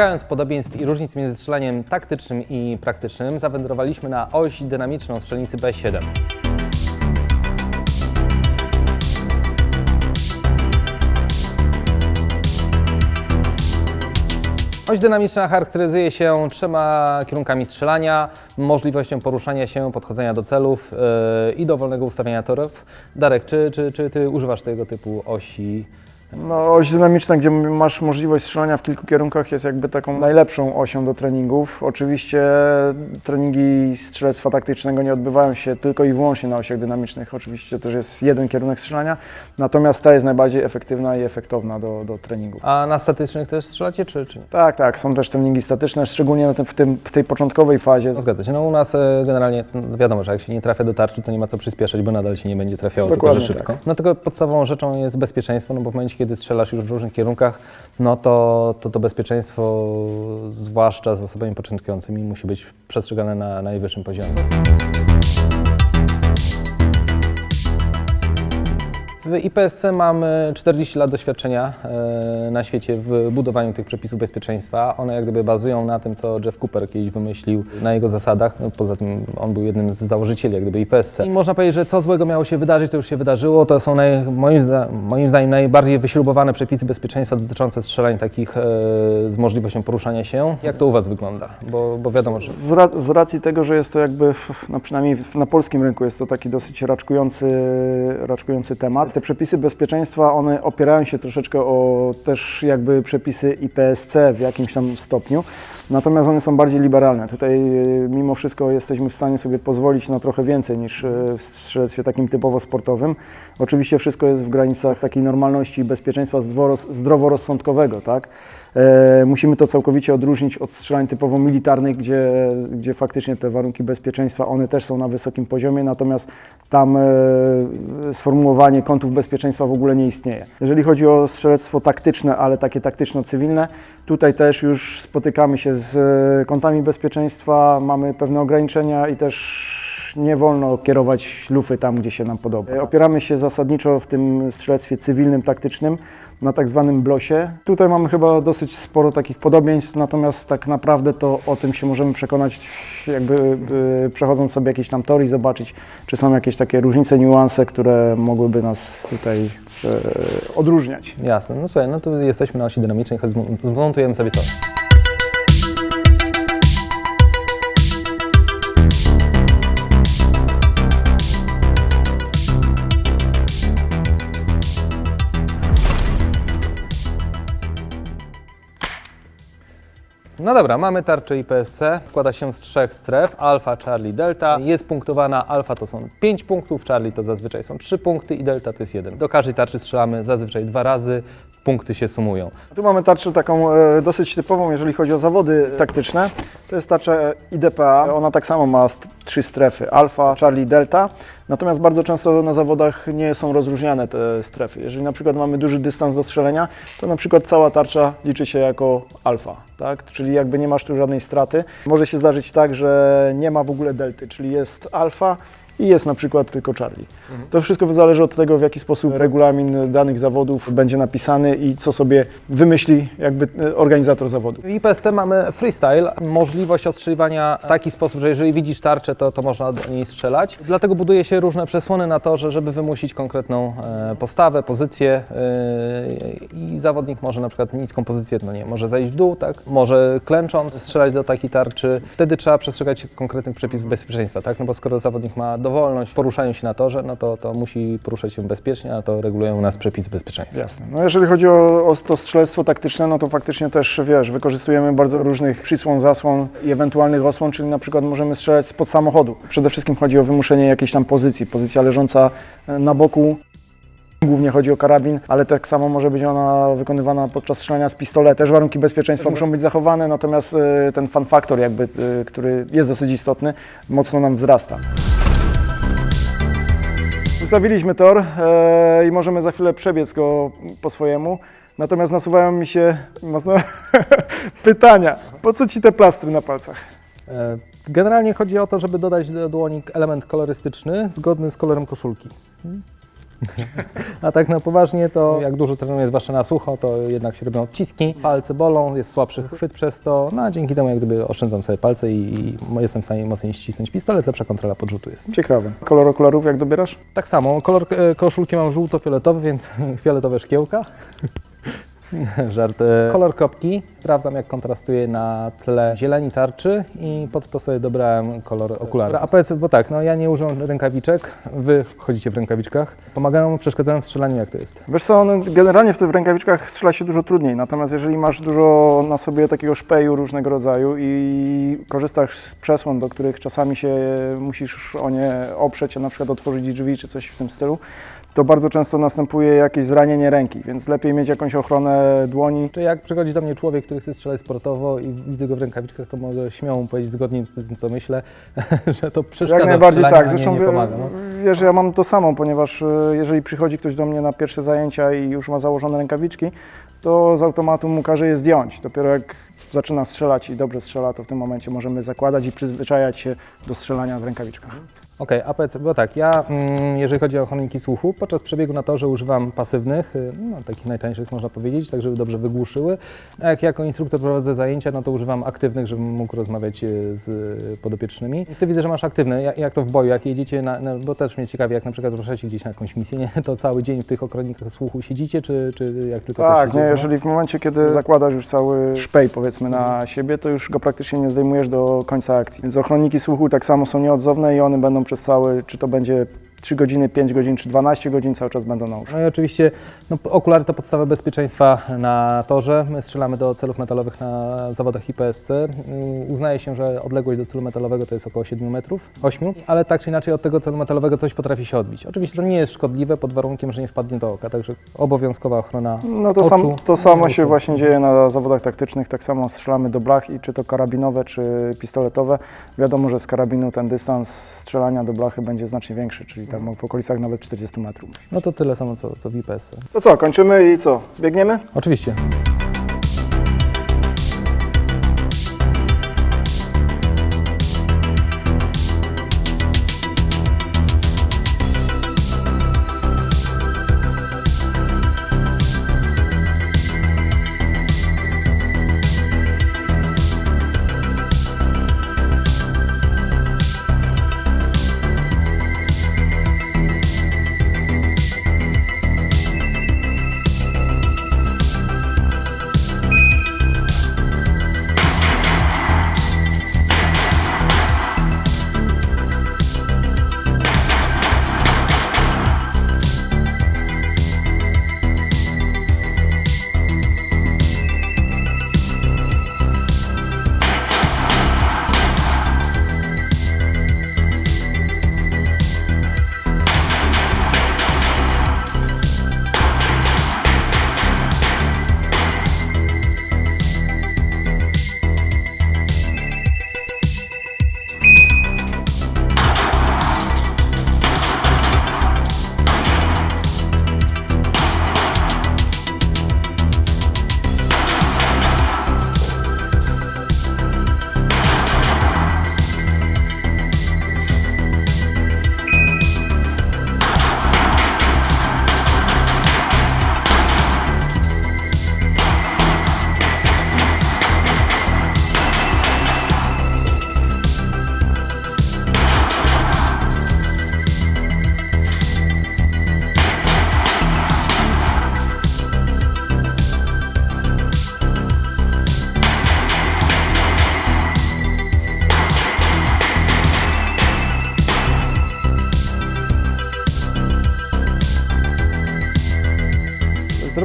Szukając podobieństw i różnic między strzelaniem taktycznym i praktycznym, zawędrowaliśmy na oś dynamiczną strzelnicy B7. Oś dynamiczna charakteryzuje się trzema kierunkami strzelania, możliwością poruszania się, podchodzenia do celów yy, i dowolnego ustawienia torów. Darek, czy, czy, czy ty używasz tego typu osi? No, oś dynamiczna, gdzie masz możliwość strzelania w kilku kierunkach, jest jakby taką najlepszą osią do treningów. Oczywiście treningi strzelectwa taktycznego nie odbywają się tylko i wyłącznie na osiach dynamicznych. Oczywiście też jest jeden kierunek strzelania, natomiast ta jest najbardziej efektywna i efektowna do, do treningu. A na statycznych też strzelacie, czy, czy nie? Tak, tak, są też treningi statyczne, szczególnie na tym, w, tym, w tej początkowej fazie. No, zgadza się. No u nas e, generalnie no, wiadomo, że jak się nie trafia do tarczy, to nie ma co przyspieszać, bo nadal się nie będzie trafiało, tylko że Dokładnie szybko. No tylko podstawową rzeczą jest bezpieczeństwo, no bo w momencie, kiedy strzelasz już w różnych kierunkach, no to to, to bezpieczeństwo, zwłaszcza z osobami początkującymi, musi być przestrzegane na najwyższym poziomie. W IPSC mamy 40 lat doświadczenia e, na świecie w budowaniu tych przepisów bezpieczeństwa. One jak gdyby bazują na tym, co Jeff Cooper kiedyś wymyślił, na jego zasadach. No, poza tym on był jednym z założycieli jak gdyby IPSC. I można powiedzieć, że co złego miało się wydarzyć, to już się wydarzyło. To są naj, moim, zda, moim zdaniem najbardziej wyśrubowane przepisy bezpieczeństwa dotyczące strzelań takich e, z możliwością poruszania się. Jak to u Was wygląda? Bo, bo wiadomo, że... Z, ra- z racji tego, że jest to jakby, no przynajmniej na polskim rynku jest to taki dosyć raczkujący, raczkujący temat. Te przepisy bezpieczeństwa, one opierają się troszeczkę o też jakby przepisy IPSC w jakimś tam stopniu, natomiast one są bardziej liberalne. Tutaj y, mimo wszystko jesteśmy w stanie sobie pozwolić na trochę więcej niż y, w strzelectwie takim typowo sportowym. Oczywiście wszystko jest w granicach takiej normalności i bezpieczeństwa zdroworozsądkowego, tak? E, musimy to całkowicie odróżnić od strzelań typowo militarnych, gdzie, gdzie faktycznie te warunki bezpieczeństwa, one też są na wysokim poziomie, natomiast tam e, sformułowanie kątów bezpieczeństwa w ogóle nie istnieje. Jeżeli chodzi o strzelectwo taktyczne, ale takie taktyczno-cywilne, tutaj też już spotykamy się z e, kątami bezpieczeństwa, mamy pewne ograniczenia i też nie wolno kierować lufy tam, gdzie się nam podoba. E, Opieramy się zasadniczo w tym strzelectwie cywilnym, taktycznym na tak zwanym blosie. Tutaj mamy chyba dosyć sporo takich podobieństw, natomiast tak naprawdę to o tym się możemy przekonać jakby y, przechodząc sobie jakieś tam tory, zobaczyć, czy są jakieś takie różnice, niuanse, które mogłyby nas tutaj e, odróżniać. Jasne. No słuchaj, no to jesteśmy na osi dynamicznej, choć zmon- zmontujemy sobie to. No dobra, mamy tarczę IPSC. Składa się z trzech stref: alfa, Charlie, delta. Jest punktowana. Alfa to są 5 punktów, Charlie to zazwyczaj są 3 punkty i delta to jest 1. Do każdej tarczy strzelamy zazwyczaj dwa razy. Punkty się sumują. Tu mamy tarczę taką e, dosyć typową, jeżeli chodzi o zawody taktyczne. To jest tarcza e, IDPA. Ona tak samo ma trzy strefy: alfa, Charlie, delta. Natomiast bardzo często na zawodach nie są rozróżniane te strefy. Jeżeli na przykład mamy duży dystans do strzelenia, to na przykład cała tarcza liczy się jako alfa, tak? Czyli jakby nie masz tu żadnej straty. Może się zdarzyć tak, że nie ma w ogóle delty, czyli jest alfa i jest na przykład tylko Charlie. To wszystko zależy od tego, w jaki sposób regulamin danych zawodów będzie napisany i co sobie wymyśli jakby e, organizator zawodu. W IPSC mamy freestyle, możliwość ostrzeliwania w taki sposób, że jeżeli widzisz tarczę, to, to można do niej strzelać. Dlatego buduje się różne przesłony na torze, żeby wymusić konkretną e, postawę, pozycję e, i zawodnik może na przykład niską pozycję, no nie, może zejść w dół, tak? Może klęcząc strzelać do takiej tarczy. Wtedy trzeba przestrzegać konkretnych przepisów bezpieczeństwa, tak? No bo skoro zawodnik ma dowolność w poruszaniu się na torze, no to, to musi poruszać się bezpiecznie, a to regulują u nas przepisy bezpieczeństwa. Jasne. No jeżeli chodzi o, o to strzelectwo taktyczne, no to faktycznie też, wiesz, wykorzystujemy bardzo różnych przysłon, zasłon i ewentualnych osłon, czyli na przykład możemy strzelać spod samochodu. Przede wszystkim chodzi o wymuszenie jakiejś tam pozycji, pozycja leżąca e, na boku. Głównie chodzi o karabin, ale tak samo może być ona wykonywana podczas strzelania z pistoletu. Też warunki bezpieczeństwa muszą być zachowane, natomiast e, ten fan faktor jakby, e, który jest dosyć istotny, mocno nam wzrasta. Zostawiliśmy tor e, i możemy za chwilę przebiec go po swojemu. Natomiast nasuwają mi się mocno pytania. Po co ci te plastry na palcach? E, Generalnie chodzi o to, żeby dodać do dłoni element kolorystyczny zgodny z kolorem koszulki. A tak na poważnie to jak dużo trenuję, zwłaszcza na sucho, to jednak się robią odciski, palce bolą, jest słabszy chwyt przez to, no a dzięki temu jak gdyby oszczędzam sobie palce i, i jestem w stanie mocniej ścisnąć pistolet, lepsza kontrola podrzutu jest. Ciekawe. Kolor okularów jak dobierasz? Tak samo, kolor e, koszulki mam żółto-fioletowy, więc fioletowe szkiełka. Żart. Kolor kropki sprawdzam jak kontrastuje na tle zieleni tarczy i pod to sobie dobrałem kolor okularów. A powiedz, bo tak, no ja nie używam rękawiczek, wy chodzicie w rękawiczkach. Pomagają, przeszkadzają w strzelaniu, jak to jest? Wiesz co, no, generalnie w tych rękawiczkach strzela się dużo trudniej, natomiast jeżeli masz dużo na sobie takiego szpeju różnego rodzaju i korzystasz z przesłon, do których czasami się musisz o nie oprzeć, a na przykład otworzyć drzwi czy coś w tym stylu, to bardzo często następuje jakieś zranienie ręki, więc lepiej mieć jakąś ochronę dłoni. Czy jak przychodzi do mnie człowiek, który chce strzelać sportowo i widzę go w rękawiczkach, to mogę śmiało mu powiedzieć zgodnie z tym, co myślę, że to przeszkadza Jak najbardziej tak, nie, zresztą nie wie- pomaga. No. wiesz, ja mam to samo, ponieważ e, jeżeli przychodzi ktoś do mnie na pierwsze zajęcia i już ma założone rękawiczki, to z automatu mu każe je zdjąć. Dopiero jak zaczyna strzelać i dobrze strzela, to w tym momencie możemy zakładać i przyzwyczajać się do strzelania w rękawiczkach. Okej, a powiedz, bo tak, ja mm, jeżeli chodzi o ochroniki słuchu, podczas przebiegu na torze używam pasywnych, y, no, takich najtańszych można powiedzieć, tak żeby dobrze wygłuszyły. A jak jako instruktor prowadzę zajęcia, no to używam aktywnych, żebym mógł rozmawiać y, z podopiecznymi. Ty widzę, że masz aktywne, jak, jak to w boju, jak jedziecie, na, na, bo też mnie ciekawi, jak na przykład ruszacie gdzieś na jakąś misję, nie? to cały dzień w tych ochronikach słuchu siedzicie, czy, czy jak tylko coś Tak, nie, dzieje? jeżeli w momencie, kiedy zakładasz już cały szpej powiedzmy na siebie, to już go praktycznie nie zdejmujesz do końca akcji. Więc ochronniki słuchu tak samo są nieodzowne i one będą przez cały, czy to będzie 3 godziny, 5 godzin, czy 12 godzin, cały czas będą na. No i oczywiście no, okulary to podstawa bezpieczeństwa na torze. My strzelamy do celów metalowych na zawodach IPSC. Y, Uznaje się, że odległość do celu metalowego to jest około 7 metrów, 8, ale tak czy inaczej od tego celu metalowego coś potrafi się odbić. Oczywiście to nie jest szkodliwe pod warunkiem, że nie wpadnie do oka, także obowiązkowa ochrona No to, oczu. sam, to samo się właśnie dzieje na zawodach taktycznych, tak samo strzelamy do blach i czy to karabinowe, czy pistoletowe. Wiadomo, że z karabinu ten dystans strzelania do blachy będzie znacznie większy, czyli tam w okolicach nawet 40 metrów. No to tyle samo co, co w IPSC. To co, kończymy i co? Biegniemy? Oczywiście.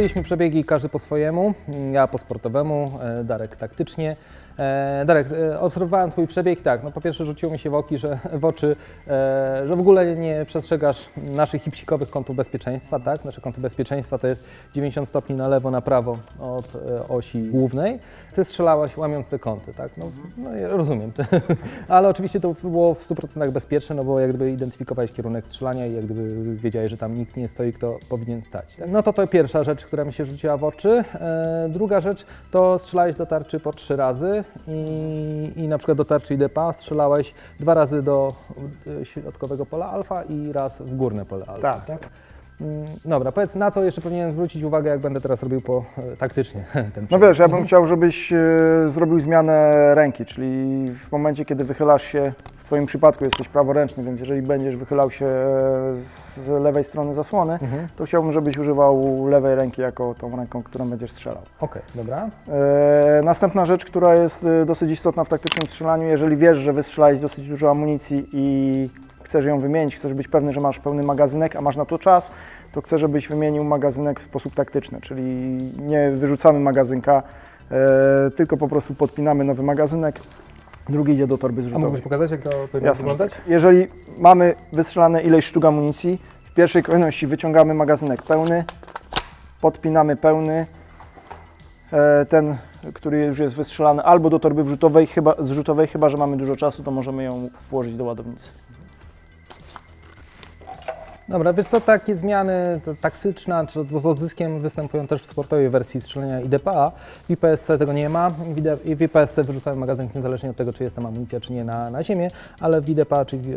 Zrobiliśmy przebiegi każdy po swojemu, ja po sportowemu, e, Darek taktycznie. E, Darek, e, obserwowałem Twój przebieg, tak, no po pierwsze rzuciło mi się w, oki, że, w oczy, e, że w ogóle nie przestrzegasz naszych hipsikowych kątów bezpieczeństwa, tak? Nasze kąty bezpieczeństwa to jest 90 stopni na lewo, na prawo od e, osi głównej. Ty strzelałaś łamiąc te kąty, tak? No, no ja rozumiem, ale oczywiście to było w 100% bezpieczne, no bo jak gdyby identyfikowałeś kierunek strzelania i jak gdyby wiedziałeś, że tam nikt nie stoi, kto powinien stać. Tak? No to to pierwsza rzecz, która mi się rzuciła w oczy. E, druga rzecz to strzelałeś do tarczy po trzy razy i, i na przykład do tarczy IDPA strzelałeś dwa razy do e, środkowego pola alfa i raz w górne pole alfa. Tak. tak? Mm, Dobra, powiedz, na co jeszcze powinienem zwrócić uwagę, jak będę teraz robił po e, taktycznie ten No wiesz, ja bym chciał, żebyś e, zrobił zmianę ręki, czyli w momencie, kiedy wychylasz się, Twoim przypadku jesteś praworęczny, więc jeżeli będziesz wychylał się e, z lewej strony zasłony, Mhm. to chciałbym, żebyś używał lewej ręki jako tą ręką, którą będziesz strzelał. Okej, dobra. E, Następna rzecz, która jest e, dosyć istotna w taktycznym strzelaniu, jeżeli wiesz, że wystrzelałeś dosyć dużo amunicji i chcesz ją wymienić, chcesz być pewny, że masz pełny magazynek, a masz na to czas, to chcę, żebyś wymienił magazynek w sposób taktyczny, czyli nie wyrzucamy magazynka, e, tylko po prostu podpinamy nowy magazynek, drugi idzie do torby A zrzutowej. mógłbyś pokazać, jak to powinno Jasne, że wyglądać? tak. Jeżeli mamy wystrzelane ileś sztuk amunicji, w pierwszej kolejności wyciągamy magazynek pełny, podpinamy pełny, e, ten, który już jest wystrzelany, albo do torby wrzutowej, chyba, zrzutowej, chyba że mamy dużo czasu, to możemy ją włożyć do ładownicy. Dobra, wiesz co, takie zmiany to taksyczna, czy z odzyskiem występują też w sportowej wersji strzelania IDPA. W IPSC tego nie ma w IPSC wyrzucamy magazynek niezależnie od tego, czy jest tam amunicja, czy nie na, na ziemię, ale w IDPA, czy, w-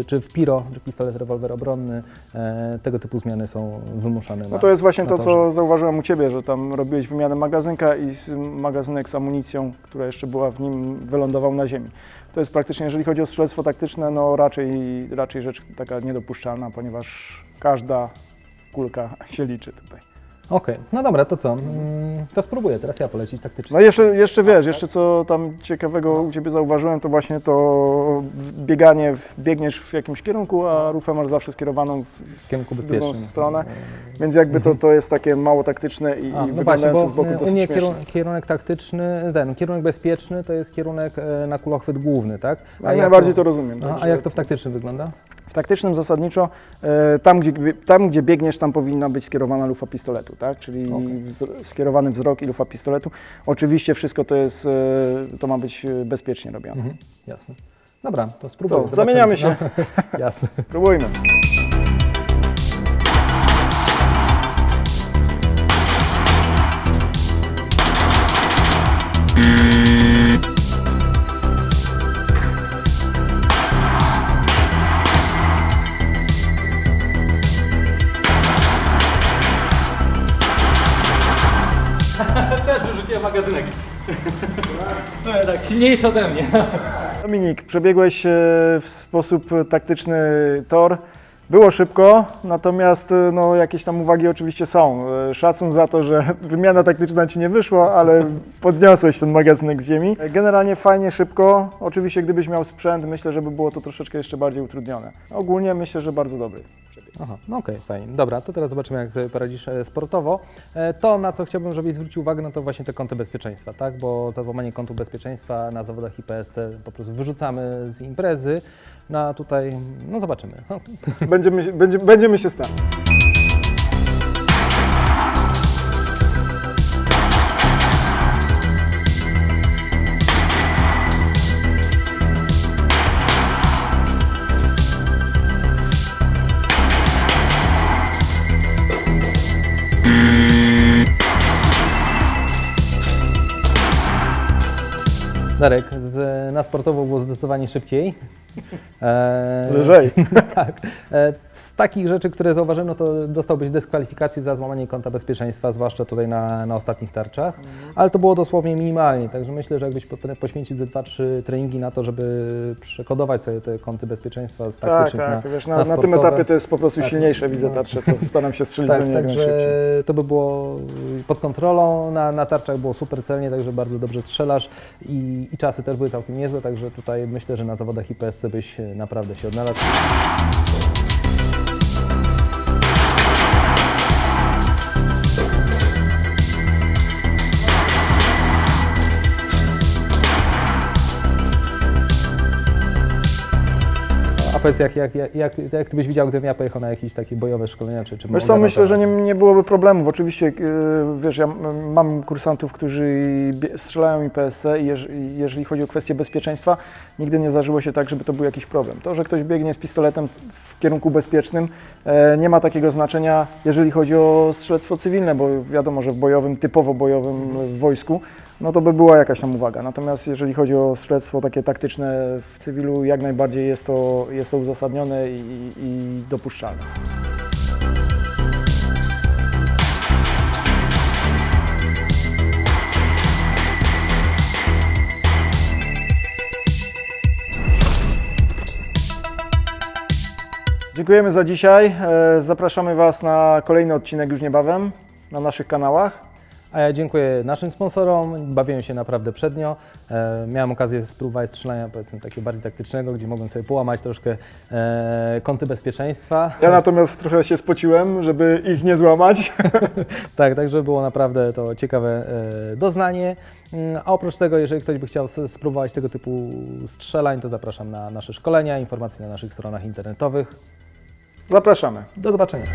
e, czy w PIRO, czy pistolet, rewolwer obronny, e, tego typu zmiany są wymuszane No to jest właśnie to, co zauważyłem u Ciebie, że tam robiłeś wymianę magazynka i magazynek z amunicją, która jeszcze była w nim, wylądował na ziemi. To jest praktycznie, jeżeli chodzi o strzelectwo taktyczne, no raczej, raczej rzecz taka niedopuszczalna, ponieważ każda kulka się liczy tutaj. Okej, no dobra, to co? Mm, To spróbuję teraz ja polecić taktycznie. No jeszcze, jeszcze wiesz, jeszcze co tam ciekawego u Ciebie zauważyłem, to właśnie to bieganie, biegniesz w jakimś kierunku, a rufę masz zawsze skierowaną w, W kierunku w drugą bezpiecznym. stronę, więc jakby to, to jest takie mało taktyczne i, A, i no właśnie, wyglądające bo z boku e, u dosyć mnie śmiesznie. kierun- kierunek taktyczny, ten kierunek bezpieczny to jest kierunek e, na kulochwyt główny, tak? Jak najbardziej to rozumiem. A także- jak to w taktycznym wygląda? W taktycznym zasadniczo e, tam gdzie, tam, gdzie biegniesz, tam powinna być skierowana lufa pistoletu, tak? Czyli wzro- skierowany wzrok i lufa pistoletu. Oczywiście wszystko to jest, e, to ma być e, bezpiecznie robione. Mhm, jasne. Dobra, to spróbuję. Co, zamieniamy się. No, jasne. Próbujmy. Też magazynek. No, tak, silniejszy ode mnie. Dominik, przebiegłeś e, w sposób taktyczny tor. Było szybko, natomiast e, no, jakieś tam uwagi oczywiście są. E, Szacun za to, że wymiana taktyczna Ci nie wyszła, ale podniosłeś ten magazynek z ziemi. Generalnie fajnie, szybko. Oczywiście gdybyś miał sprzęt, myślę, że by było to troszeczkę jeszcze bardziej utrudnione. Ogólnie myślę, że bardzo dobry. Aha, no okej, fajnie. Dobra, to teraz zobaczymy, jak sobie poradzisz e, sportowo. E, To, na co chciałbym, żebyś zwrócił uwagę, no to właśnie te kąty bezpieczeństwa, tak? Bo za złamanie kątu bezpieczeństwa na zawodach IPSC po prostu wyrzucamy z imprezy. No a tutaj, no zobaczymy. Będziemy, się- będzie, będziemy się starać. Darek, z, na sportowo było zdecydowanie szybciej. E, Lżej. tak. Takich rzeczy, które zauważyłem, no to dostałbyś dyskwalifikację za złamanie kąta bezpieczeństwa, zwłaszcza tutaj na, na ostatnich tarczach, ale to było dosłownie minimalnie, także myślę, że jakbyś potem poświęcić ze 2-3 treningi na to, żeby przekodować sobie te kąty bezpieczeństwa z Tak, taktycznych tak. na, to wiesz, na na, na tym etapie to jest po prostu Tak. silniejsze, widzę tarczę, to staram się strzelić tak, za nie jak także najszybciej. to by było pod kontrolą, na, na tarczach było super celnie, także bardzo dobrze strzelasz i, i czasy też były całkiem niezłe, także tutaj myślę, że na zawodach IPSC byś e, naprawdę się odnalazł. Powiedz, jak, jak, jak, jak, jak ty byś widział, gdybym ja pojechał na jakieś takie bojowe szkolenia, czy, czy Wiesz co, myślę, że nie, nie byłoby problemów. Oczywiście, yy, wiesz, ja mam kursantów, którzy strzelają i PSC i jeż, jeżeli chodzi o kwestie bezpieczeństwa, nigdy nie zdarzyło się tak, żeby to był jakiś problem. To, że ktoś biegnie z pistoletem w kierunku bezpiecznym, e, nie ma takiego znaczenia, jeżeli chodzi o strzelectwo cywilne, bo wiadomo, że w bojowym, typowo bojowym w wojsku, no to by była jakaś tam uwaga. Natomiast jeżeli chodzi o śledztwo takie taktyczne w cywilu, jak najbardziej jest to, jest to uzasadnione i, i dopuszczalne. Dziękujemy za dzisiaj. E, zapraszamy Was na kolejny odcinek już niebawem na naszych kanałach. A ja dziękuję naszym sponsorom, bawiłem się naprawdę przednio. E, miałem okazję spróbować strzelania powiedzmy takiego bardziej taktycznego, gdzie mogłem sobie połamać troszkę e, kąty bezpieczeństwa. Ja natomiast trochę się spociłem, żeby ich nie złamać. Tak, także było naprawdę to ciekawe e, doznanie. Mm, A oprócz tego, jeżeli ktoś by chciał spróbować tego typu strzelań, to zapraszam na nasze szkolenia, informacje na naszych stronach internetowych. Zapraszamy. Do zobaczenia.